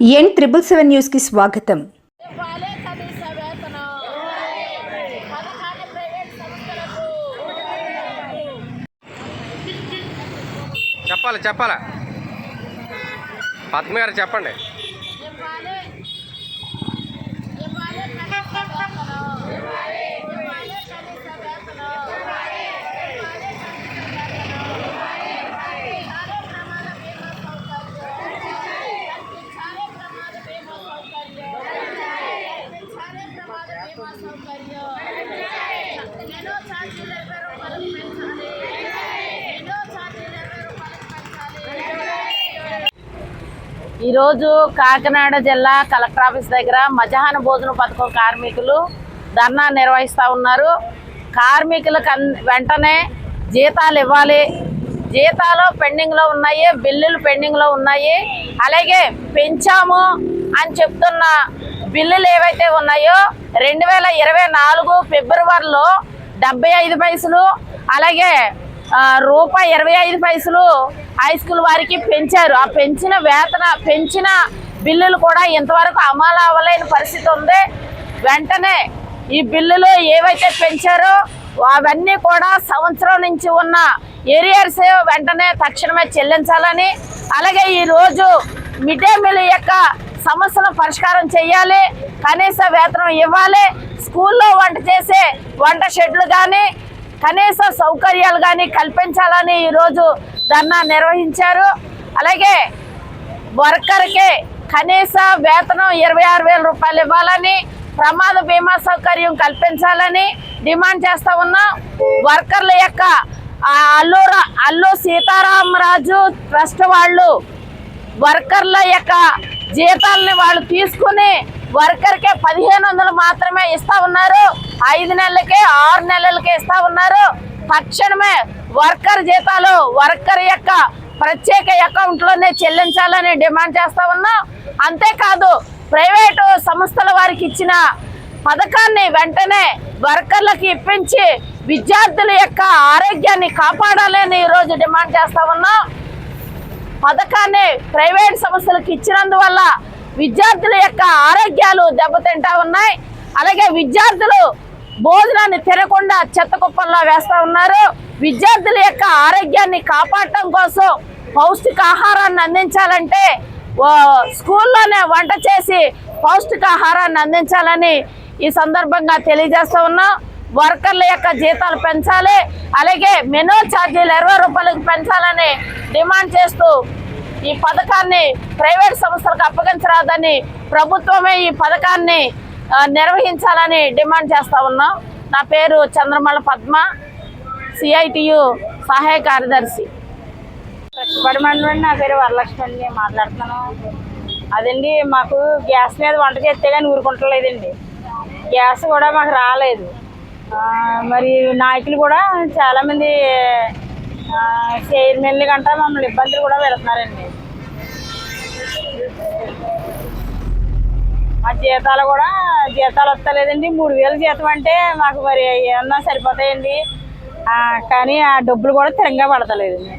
ఎన్ triple seven న్యూస్కి స్వాగతం. చెప్పాలి చెప్పాలి. చెప్పాలా పద్మ గారు చెప్పండి ఇవ్వాలి ఇవ్వాలి కనీస వేతనం ఇవ్వాలి కనీస వేతనం ఇవ్వాలి కనీస వేతనం కల్పించాలి ప్రమాద బీమా సౌకర్యం కల్పించాలి ప్రమాద బీమా సౌకర్యం కల్పించాలి ప్రమాద బీమా సౌకర్యం ఎన్నో ఛార్జీలు ఇరవై పెంచాలి ఎన్నో ఛార్జీలు ఇరవై పెంచాలి ఈరోజు కాకినాడ జిల్లా కలెక్టర్ ఆఫీస్ దగ్గర మధ్యాహ్న భోజన పథకం కార్మికులు ధర్నా నిర్వహిస్తూ ఉన్నారు. కార్మికులకు వెంటనే జీతాలు ఇవ్వాలి. జీతాలు పెండింగ్లో ఉన్నాయి బిల్లులు పెండింగ్లో ఉన్నాయి. అలాగే పెంచాము అని చెప్తున్న బిల్లులు ఏవైతే ఉన్నాయో రెండు వేల ఇరవై నాలుగు ఫిబ్రవరిలో డెబ్బై ఐదు పైసలు అలాగే రూపాయి ఇరవై ఐదు పైసలు హై స్కూల్ వారికి పెంచారు. ఆ పెంచిన వేతన పెంచిన బిల్లులు కూడా ఇంతవరకు అమలు అవ్వలేని పరిస్థితి ఉంది. వెంటనే ఈ బిల్లులు ఏవైతే పెంచారో అవన్నీ కూడా సంవత్సరం నుంచి ఉన్న ఏరియర్స్ వెంటనే తక్షణమే చెల్లించాలని అలాగే ఈరోజు మిడ్ డే మీల్ యొక్క సమస్యను పరిష్కారం చేయాలి. కనీస వేతనం ఇవ్వాలి. స్కూల్లో వంట చేసే వంట షెడ్లు కానీ కనీస సౌకర్యాలు కానీ కల్పించాలని ఈరోజు ధర్నా నిర్వహించారు. అలాగే వర్కర్కి కనీస వేతనం ఇరవై ఆరు వేల రూపాయలు ఇవ్వాలని ప్రమాద బీమా సౌకర్యం కల్పించాలని డిమాండ్ చేస్తూ ఉన్నాం. వర్కర్ల యొక్క అల్లు అల్లు సీతారామరాజు ట్రస్ట్ వాళ్ళు వర్కర్ల యొక్క జీతాలని వాళ్ళు తీసుకుని వర్కర్కే పదిహేను వందలు మాత్రమే ఇస్తా ఉన్నారు. ఐదు నెలలకే ఆరు నెలలకే ఇస్తా ఉన్నారు. తక్షణమే వర్కర్ జీతాలు వర్కర్ యొక్క ప్రత్యేక అకౌంట్లోనే చెల్లించాలని డిమాండ్ చేస్తా ఉన్నాం. అంతేకాదు ప్రైవేటు సంస్థల వారికి ఇచ్చిన పథకాన్ని వెంటనే వర్కర్లకు ఇప్పించి విద్యార్థుల యొక్క ఆరోగ్యాన్ని కాపాడాలని ఈరోజు డిమాండ్ చేస్తా ఉన్నాం. పథకాన్ని ప్రైవేట్ సంస్థలకు ఇచ్చినందువల్ల విద్యార్థుల యొక్క ఆరోగ్యాలు దెబ్బతింటా ఉన్నాయి. అలాగే విద్యార్థులు భోజనాన్ని తినకుండా చెత్త కుప్పల్లో వేస్తూ ఉన్నారు. విద్యార్థుల యొక్క ఆరోగ్యాన్ని కాపాడటం కోసం పౌష్టికాహారాన్ని అందించాలంటే స్కూల్లోనే వంట చేసి పౌష్టికాహారాన్ని అందించాలని ఈ సందర్భంగా తెలియజేస్తూ ఉన్నాం. వర్కర్ల యొక్క జీతాలు పెంచాలి. అలాగే మెనూ ఛార్జీలు ఇరవై రూపాయలకు పెంచాలని డిమాండ్ చేస్తూ ఈ పథకాన్ని ప్రైవేట్ సంస్థలకు అప్పగించరాదని ప్రభుత్వమే ఈ పథకాన్ని నిర్వహించాలని డిమాండ్ చేస్తా ఉన్నాం. నా పేరు చంద్రమల పద్మ సిఐటియు సహాయ కార్యదర్శి. పడమండి నా పేరు వరలక్ష్మి అండి మాట్లాడుతున్నాను. అదండి మాకు గ్యాస్ మీద వంట చేస్తే కానీ ఊరుకుంటలేదండి. గ్యాస్ కూడా మాకు రాలేదు. మరి నాయకులు కూడా చాలామంది ఆ, చైర్మన్లు గంట మమ్మల్ని ఇబ్బందులు కూడా పెడుతున్నారండి. మా జీతాలు కూడా జీతాలు వస్తలేదండి. మూడు వేలు జీతం అంటే మాకు మరి ఏమన్నా సరిపోతాయండి. కానీ ఆ డబ్బులు కూడా తిరంగా పడతలేదండి.